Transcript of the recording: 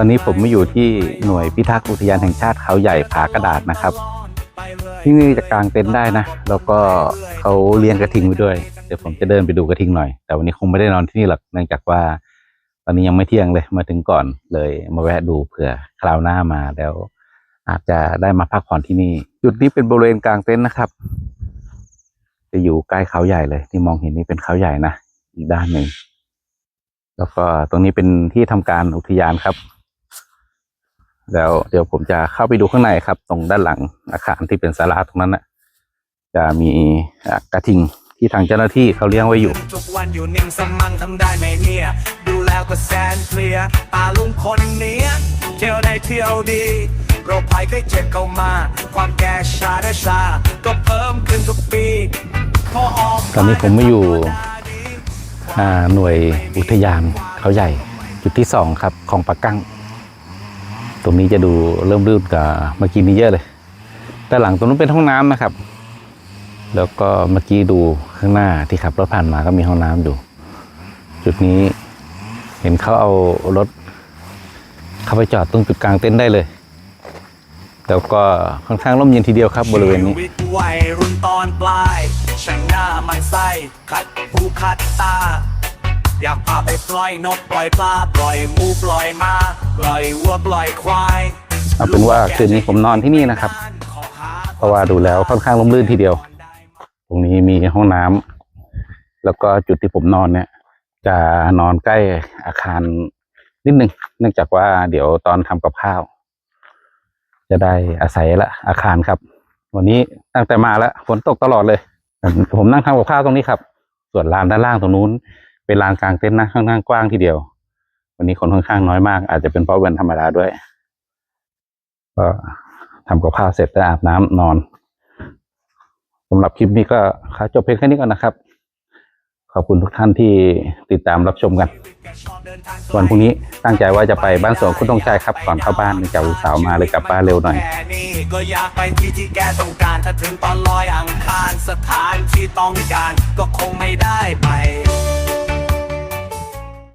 ตอนนี้ผมมาอยู่ที่หน่วยพิทักษ์อุทยานแห่งชาติเขาใหญ่ผากระดาษนะครับ ที่นี่จะกางเต็นท์ได้นะ แล้วก็เขาเลี้ยงกระทิงไว้ด้วย เดี๋ยวผมจะเดินไปดูกระทิงหน่อย แต่วันนี้คงไม่ได้นอนที่นี่หรอก เนื่องจากว่า ตอนนี้ยังไม่เที่ยงเลย มาถึงก่อนเลย มาแวะดูเผื่อคราวหน้ามาแล้ว อาจจะได้มาพักผ่อนที่นี่ จุดนี้เป็นบริเวณกลางเต็นท์นะครับ จะอยู่ใกล้เขาใหญ่เลย ที่มองเห็นนี่เป็นเขาใหญ่นะ อีกด้านหนึ่งแล้วก็ตรงนี้เป็นที่ทำการอุทยานครับ แล้วเดี๋ยวผมจะเข้าไปดูข้างในครับ ตรงด้านหลังอาคารที่เป็นศาลาตรงนั้นนะจะมีอะกระทิงที่ทางเจ้าหน้าที่เขาเลี้ยงไว้อยู่ ทุกวันอยู่นิ่งสมั่งทำได้ไหมเนี่ย ดูแล้วก็แสนเพลียตาลุงคนเนี้ยเที่ยวได้เที่ยวดีโรคภัยไข้เจ็บเข้ามา ความแก่ชาได้ชา ก็เพิ่มขึ้นทุกปีพอออกตอนนี้ผมมาอยู่อ่าหน่วยอุทยานเขาใหญ่ จุดที่สองครับของปากกั้งต รงนี้จะดูเริ่มรื่นกับเมื่อกี้นี้เยอะเลยด้านหลังตรงนู้นเป็นห้องน้ำนะครับ แล้วก็เมื่อกี้ดูข้างหน้าที่ขับรถผ่านมาก็มีห้องน้ำอยู่ จุดนี้เห็นเขาเอารถเข้าไปจอดตรงจุดกลางเต็นท์ได้เลย แล้วก็ค่อนข้างร่มเย็นทีเดียวครับบริเวณนี้ชีวิตวัยรุ่นตอนปลายช่างหน้ามันไส้ขัดหูขัดตา อยากพาไปปล่อยนกปล่อยปลาปล่อยหมูปล่อยมาปล่อยวัวปล่อยควายเอาเป็นว่าคืนนี้ผมนอนที่นี่นะครับ เพราะว่าดูแล้วค่อนข้างร่มรื่นทีเดียว ตรงนี้มีห้องน้ำแล้วก็จุดที่ผมนอนเนี่ย จะนอนใกล้อาคารนิดนึง เนื่องจากว่าเดี๋ยวตอนทำกับข้าว จะได้อาศัยละอาคารครับ วันนี้ตั้งแต่มาแล้วฝนตกตลอดเลย ผมนั่งทำกับข้าวตรงนี้ครับ ส่วนลานด้านล่างตรงนู้น เป็นลานกลางเต็นท์นะข้างล่างกว้างทีเดียว วันนี้คนค่อนข้างน้อยมาก อาจจะเป็นเพราะวันธรรมดาด้วย ก็ทำกับข้าวเสร็จแล้วอาบน้ำนอนสำหรับคลิปนี้ก็ขอจบเพียงแค่นี้ก่อนนะครับ ขอบคุณทุกท่านที่ติดตามรับชมกัน วันพรุ่งนี้ตั้งใจว่าจะไปบ้านสวนคุณต้องใจครับ ก่อนเข้าบ้านนื่องจากลูกสาวมาเลยกลับบ้านเร็วหน่อย ก็อยากไปที่ที่แกต้องการถ้าถึงตอนลอยอังคารสถานที่ต้องการก็คงไม่ได้ไป